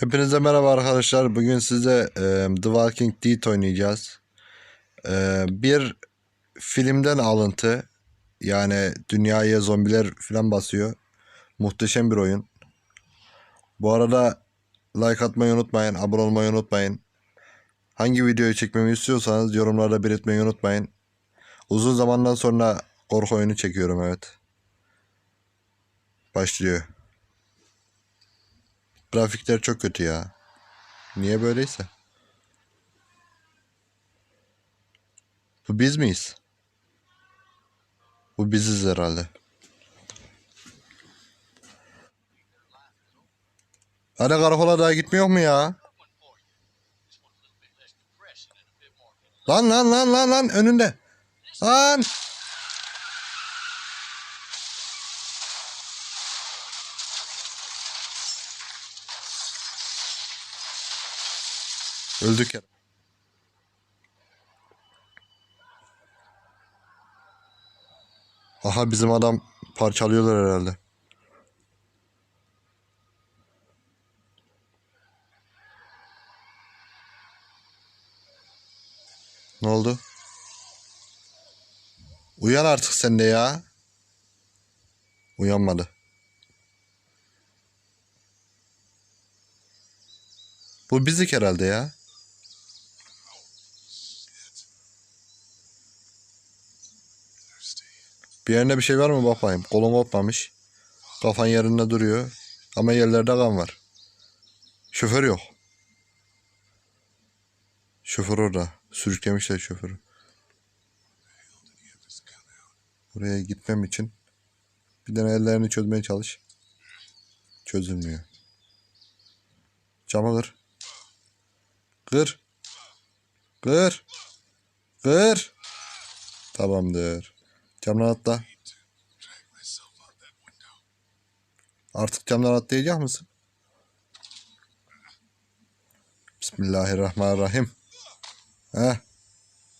Hepinize merhaba arkadaşlar. Bugün size e, The Walking Dead oynayacağız. E, bir filmden alıntı. Yani dünyaya zombiler falan basıyor. Muhteşem bir oyun. Bu arada like atmayı unutmayın. Abone olmayı unutmayın. Hangi videoyu çekmemi istiyorsanız yorumlarda belirtmeyi unutmayın. Uzun zamandan sonra korku oyunu çekiyorum evet. Başlıyor. Grafikler çok kötü ya. Niye böyleyse? Bu biz miyiz? Bu biziz herhalde. Hadi karakola daha gitmiyor mu ya? Lan lan lan lan lan önünde. Lan. Öldük ya. Aha bizim adam parçalıyorlar herhalde. Ne oldu? Uyan artık sen de ya. Uyanmadı. Bu bizik herhalde ya. Bir yerinde bir şey var mı bakayım. Kolun kopmamış. Kafan yerinde duruyor. Ama yerlerde kan var. Şoför yok. Şoför orada. Sürüklemişler şoförü. Oraya gitmem için bir tane ellerini çözmeye çalış. Çözülmüyor. Camı kır. Kır. Kır. Kır. Tamamdır. Camdan atla. Artık camdan atlayacak mısın? Bismillahirrahmanirrahim. Heh.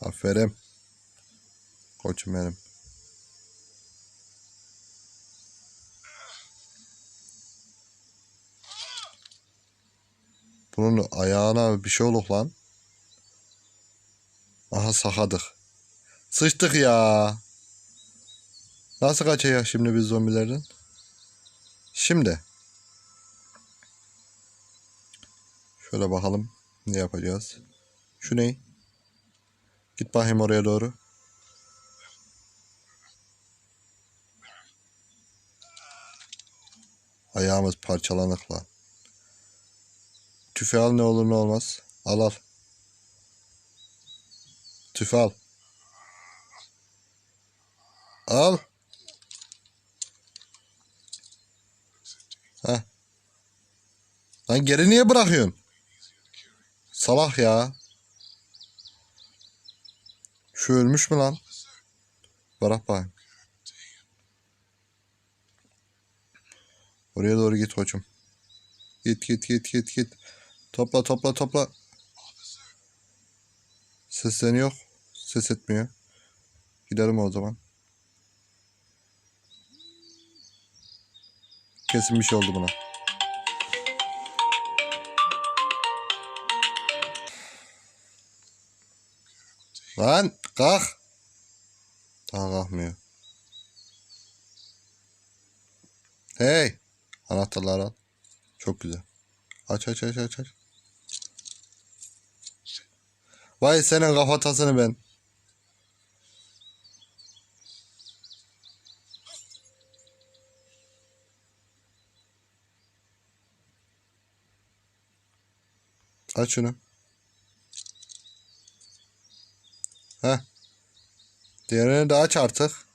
Aferin. Koçum benim. Bunun ayağına bir şey olur lan. Aha sakadık. Sıçtık ya. Nasıl kaçacak şimdi biz zombilerden? Şimdi. Şöyle bakalım ne yapacağız. Şu ne? Git bakayım oraya doğru. Ayağımız parçalanık lan. Tüfe al ne olur ne olmaz. Al al. Tüfe al. Al. Heh. Lan geri niye bırakıyorsun? Salak ya. Şu ölmüş mü lan? Bırak bakayım. Oraya doğru git koçum. Git git git git git. Topla topla topla. Sesleniyor. Ses etmiyor. Gidelim o zaman. Şey oldu buna. Lan kalk. Daha kalkmıyor. Hey. Anahtarları al. Çok güzel. Aç aç aç aç aç. Vay senin kafatasını ben. Aç şunu. Heh. Diğerini de aç artık.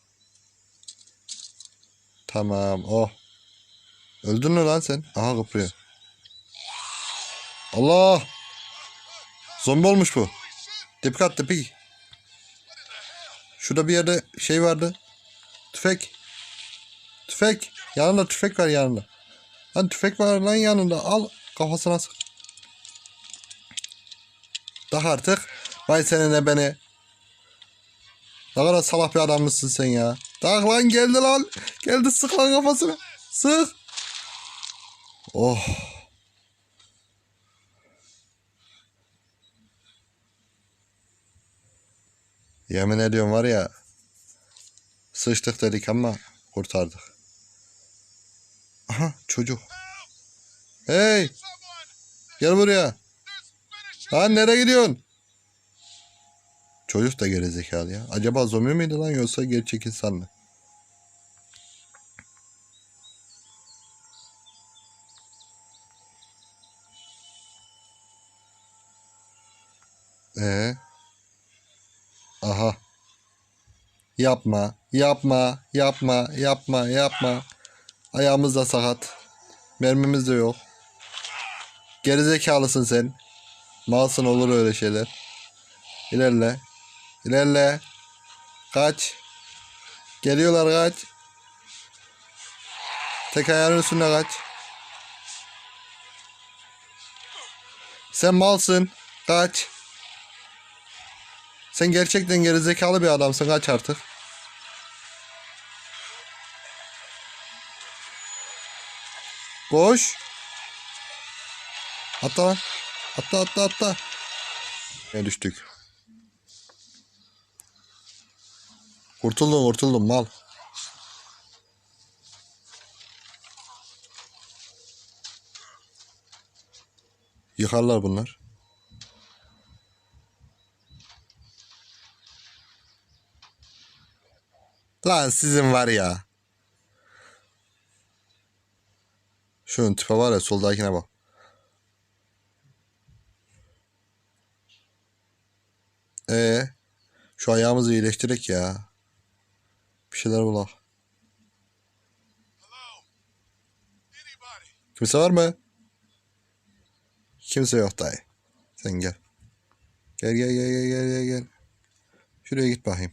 Tamam. Oh. Öldün mü lan sen? Aha kıpırıyor. Allah. Zombi olmuş bu. Dikkat dipik. Şurada bir yerde şey vardı. Tüfek. Tüfek. Yanında tüfek var yanında. Lan tüfek var lan yanında. Al kafasına sık. Daha artık. Vay senene beni. Ne kadar salak bir adam mısın sen ya. Daha lan geldi lan. Geldi sık lan kafasını. Sık. Oh. Yemin ediyorum var ya. Sıçtık dedik ama kurtardık. Aha çocuk. Hey. Gel buraya. Lan nereye gidiyorsun? Çocuk da gerizekalı ya. Acaba zombi miydi lan yoksa gerçek insan mı? Ee? Aha. Yapma, yapma, yapma, yapma, yapma. Ayağımız da sakat. Mermimiz de yok. Gerizekalısın sen. Malsın olur öyle şeyler. İlerle. İlerle. Kaç. Geliyorlar kaç. Tek ayağının üstünde kaç. Sen malsın. Kaç. Sen gerçekten gerizekalı bir adamsın. Kaç artık. Koş. Atla lan. Atla atla atla. Ne düştük. Kurtuldum kurtuldum mal. Yıkarlar bunlar. Lan sizin var ya. Şunun tipe var ya soldakine bak. Ee, şu ayağımızı iyileştirek ya. Bir şeyler bulak. Kimse var mı? Kimse yok dayı. Sen gel. Gel gel gel gel gel gel gel. Şuraya git bakayım.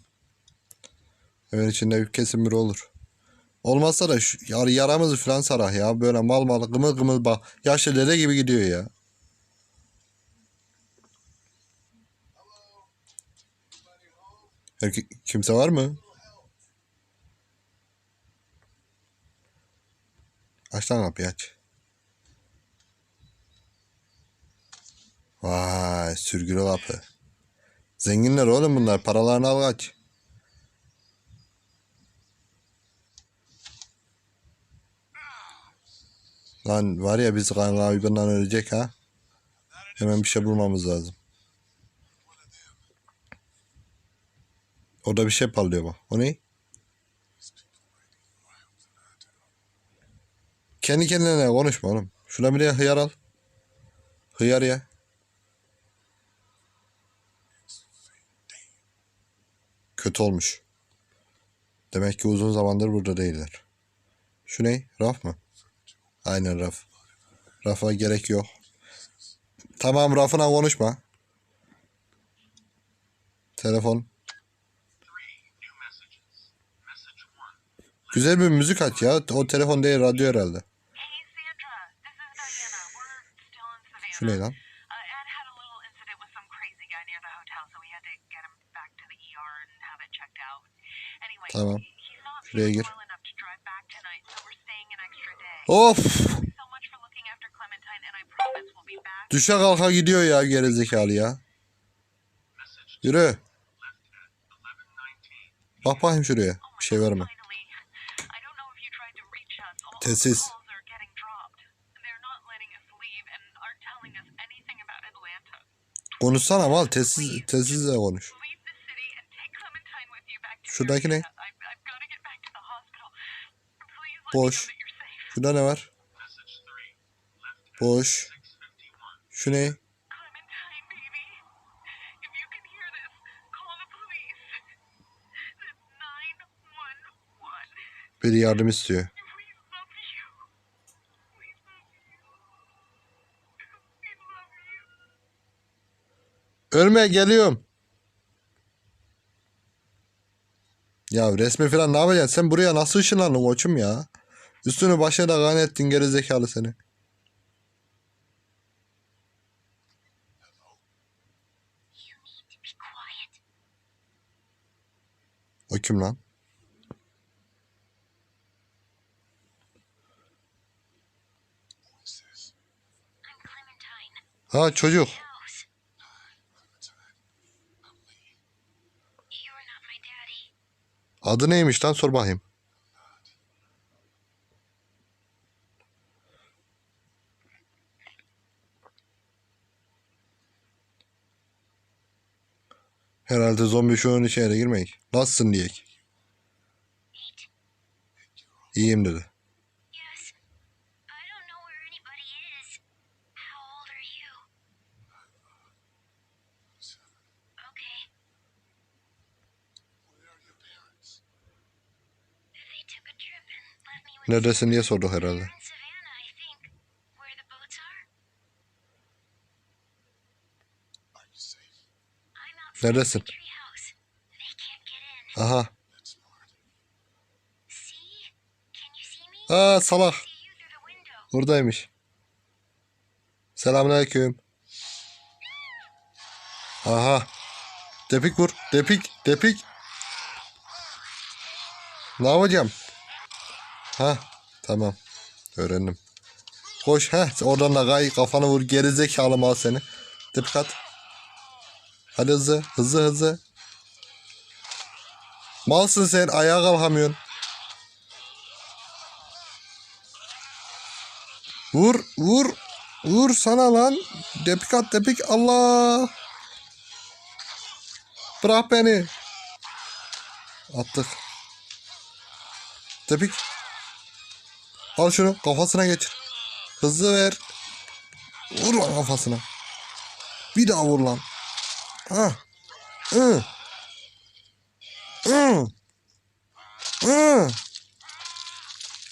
Evin içinde bir kesin biri olur. Olmazsa da şu yar, yaramızı falan sarah ya. Böyle mal mal gımıl gımıl bak. Yaşlı dede gibi gidiyor ya. Herke- kimse var mı? Aç lan kapıyı aç. Vay sürgülü kapı. Zenginler oğlum bunlar. Paralarını al kaç. Lan var ya biz kan kaybından ölecek ha. Hemen bir şey bulmamız lazım. Orada bir şey parlıyor bak. O ne? Kendi kendine konuşma oğlum. Şuna bir de hıyar al. Hıyar ya. Kötü olmuş. Demek ki uzun zamandır burada değiller. Şu ne? Raf mı? Aynen raf. Rafa gerek yok. Tamam rafına konuşma. Telefon. Güzel bir müzik aç ya. O telefon değil radyo herhalde. Şu ne lan? Tamam. Şuraya gir. Of! Düşe kalka gidiyor ya gerizekalı ya. Yürü. Bak bakayım şuraya. Bir şey var Atlanta. Konuşsana mal. Telsiz, telsizle konuş. Şuradaki ne? Boş. Şurada ne var? Boş. Şu ne? Clementine, baby. If Ölme geliyorum. Ya resmi falan ne yapacaksın? Sen buraya nasıl ışınlandın koçum ya? Üstünü başına da kan ettin gerizekalı seni. O kim lan? Ha çocuk. Adı neymiş lan sor bakayım. Herhalde zombi şunun içine girmeyik. Nasılsın diyek. İyiyim dedi. Neredesin? the treehouse. They can't get in. Aha. Aa salak. Buradaymış. Selamünaleyküm. Aha. Depik vur. Depik. Depik. Ne yapacağım? Ha. Tamam. Öğrendim. Koş. ha. Oradan da kay. Kafanı vur. Geri zekalı mal seni. Depik at. Hadi hızlı. Hızlı hızlı. Malsın sen. Ayağa kalkamıyorsun. Vur, vur. Vur sana lan. Depik at. Allah. Bırak beni. Attık. Depik. Al şunu kafasına geçir. Hızlı ver. Vur lan kafasına. Bir daha vur lan. Ha. Hı. Hı. Hı.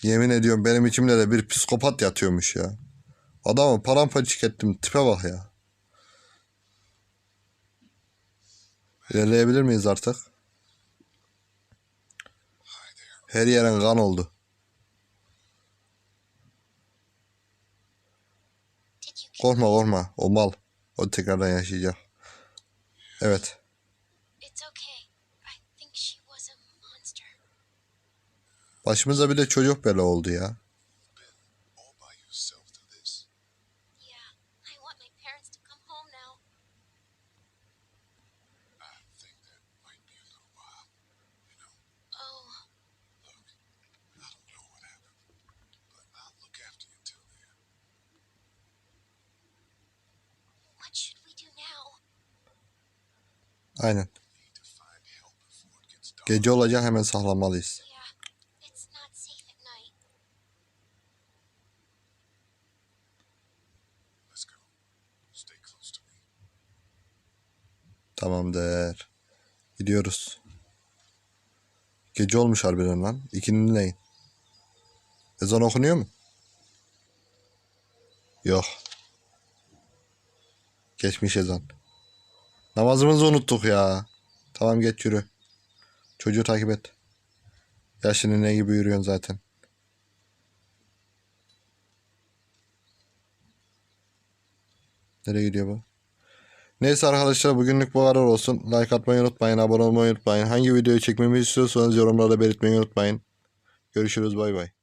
Yemin ediyorum benim içimde de bir psikopat yatıyormuş ya. Adamı paramparçık ettim. Tipe bak ya. İlerleyebilir miyiz artık? Her yerin kan oldu. Korkma korkma. O mal. O tekrardan yaşayacak. Evet. Başımıza bir de çocuk bela oldu ya. Go. Stay close to me. Tamamdır. Gidiyoruz. Gece olmuş harbiden lan. İkinin neyin? Ezan okunuyor mu? Yok. Geçmiş ezan. Namazımızı unuttuk ya. Tamam geç yürü. Çocuğu takip et. Yaşını ne gibi yürüyorsun zaten. Nereye gidiyor bu? Neyse arkadaşlar bugünlük bu kadar olsun. Like atmayı unutmayın, abone olmayı unutmayın. Hangi videoyu çekmemi istiyorsanız yorumlarda belirtmeyi unutmayın. Görüşürüz bay bay.